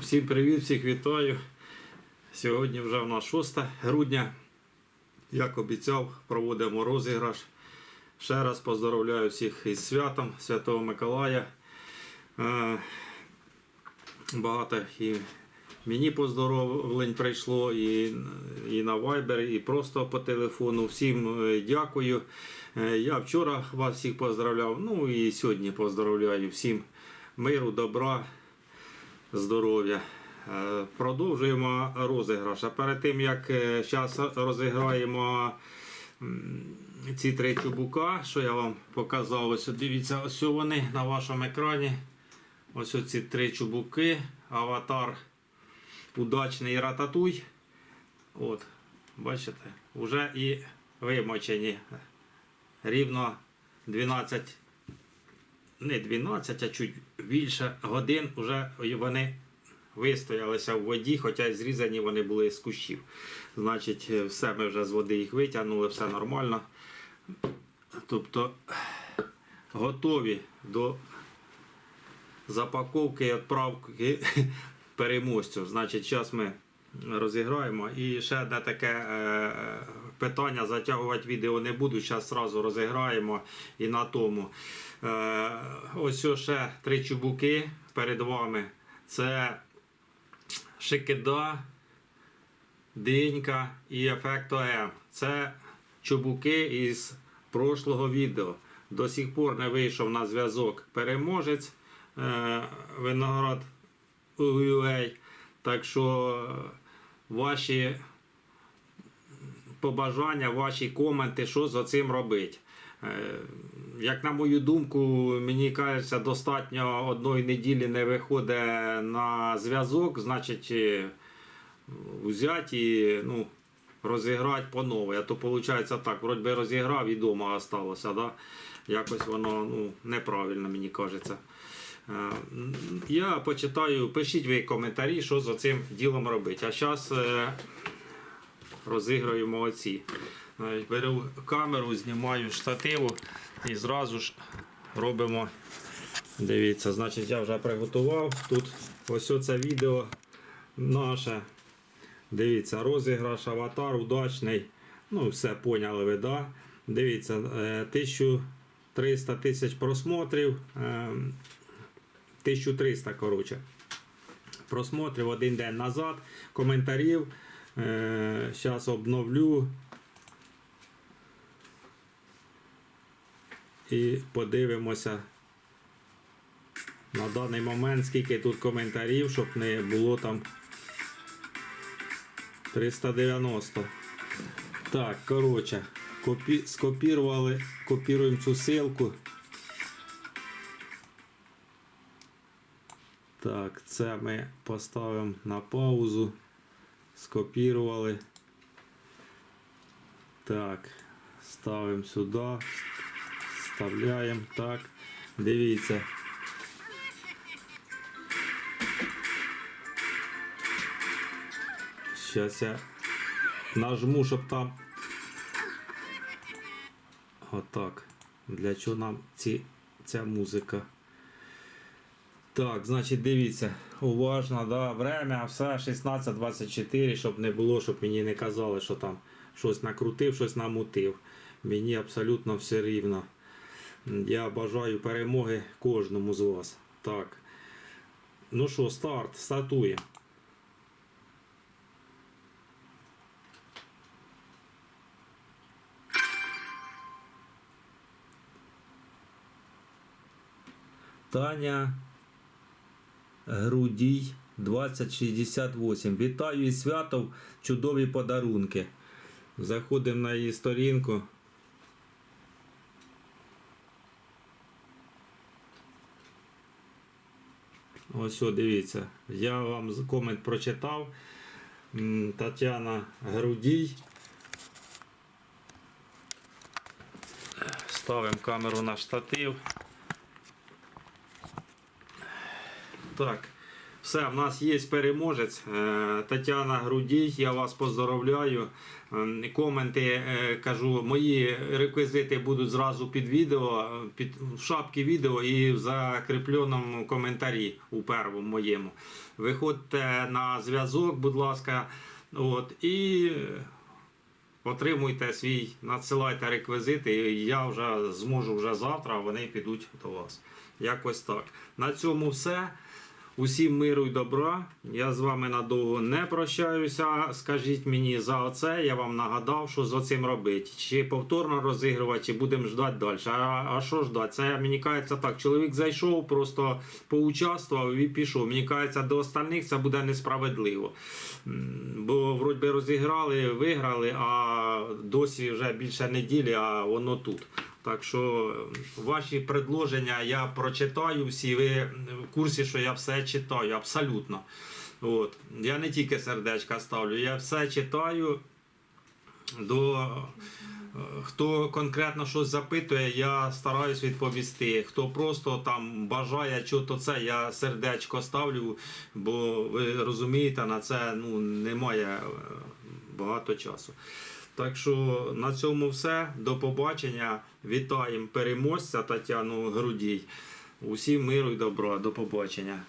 Всім привіт, всіх вітаю. Сьогодні вже в нас 6 грудня. Як обіцяв, проводимо розіграш. Ще раз поздоровляю всіх із святом Святого Миколая. Е, Багато і мені поздоровлень прийшло, і, і на Viber, і просто по телефону. Всім е, дякую. Е, Я вчора вас всіх поздравляв, ну і сьогодні поздравляю всім миру, добра здоров'я. Е, Продовжуємо розіграш. А перед тим як зараз розіграємо ці три чубука, що я вам показав, ось дивіться, ось вони на вашому екрані. Ось ці три чубуки, аватар удачний рататуй. От, бачите, вже і вимочені. Рівно 12 не 12, а чуть більше годин вже вони вистоялися в воді, хоча зрізані вони були з кущів. Значить, е, все ми вже з води їх витягнули, все нормально. Тобто готові до запаковки і відправки переможців. Значить, зараз ми розіграємо. І ще одне таке е, питання, затягувати відео не буду. Зараз одразу розіграємо і на тому. Е, ось ще три чубуки перед вами. Це Шикида, Динька і Ефекто М. Це чубуки із прошлого відео. До сих пор не вийшов на зв'язок переможець е, виноград UA. Так що е, ваші побажання, ваші коменти, що з цим робити. Е, Як на мою думку, мені кажеться, достатньо одної неділі не виходить на зв'язок, значить е, взяти і ну, розіграти по новій. А то виходить так, вроді би розіграв і вдома залишилося. Да? Якось воно ну, неправильно, мені кажеться. Е, Я почитаю, пишіть ви коментарі, що з цим ділом робити. А зараз розіграємо оці. Беру камеру, знімаю штативу і зразу ж робимо. Дивіться, значить я вже приготував. Тут ось оце відео наше. Дивіться, розіграш, аватар удачний. Ну, все поняли ви, да? Дивіться, е, 1300 тисяч просмотрів. е, 1300, коротше. Просмотрів один день назад, коментарів. Зараз обновлю. І подивимося на даний момент, скільки тут коментарів, щоб не було там 390. Так, коротше, копі... скопірували, копіруємо цю ссылку. Так, це ми поставимо на паузу. Скопірували. Так, ставимо сюди. Вставляємо. Так. Дивіться. Зараз я нажму, щоб там. Отак. Для чого нам ці, ця музика? Так, значить, дивіться, уважно, да, время, все 16.24, щоб не було, щоб мені не казали, що там щось накрутив, щось намутив. Мені абсолютно все рівно. Я бажаю перемоги кожному з вас. Так. Ну що, старт, стартуємо. Таня Грудій 2068. Вітаю із святом чудові подарунки. Заходимо на її сторінку. Ось дивіться. Я вам комент прочитав. Тетяна Грудій. Ставимо камеру на штатив. Так, Все, в нас є переможець. Е, Тетяна Грудій, я вас поздоровляю. Ем, Коменти е, кажу, мої реквізити будуть зразу під відео, е, під в шапці відео і в закріпленому коментарі у першому моєму. Виходьте на зв'язок, будь ласка. От, і отримуйте свій, надсилайте реквізити, і я вже зможу вже завтра, вони підуть до вас. Якось так. На цьому все. Усім миру й добра. Я з вами надовго не прощаюся. Скажіть мені за оце, я вам нагадав, що з оцим робити. Чи повторно розігрувати, чи будемо ждати далі. А, а що ждати? Це мені кажеться так. Чоловік зайшов, просто поучаствував і пішов. Мені кажеться, до остальних це буде несправедливо. Бо вроді розіграли, виграли, а досі вже більше неділі, а воно тут. Так що ваші предложення я прочитаю всі. Ви в курсі, що я все читаю, абсолютно. От. Я не тільки сердечка ставлю, я все читаю. До е, хто конкретно щось запитує, я стараюсь відповісти. Хто просто там бажає чого-то це, я сердечко ставлю, бо ви розумієте, на це ну, немає е, багато часу. Так що на цьому все. До побачення. Вітаємо переможця Тетяну Грудій. Усім миру і добра. До побачення.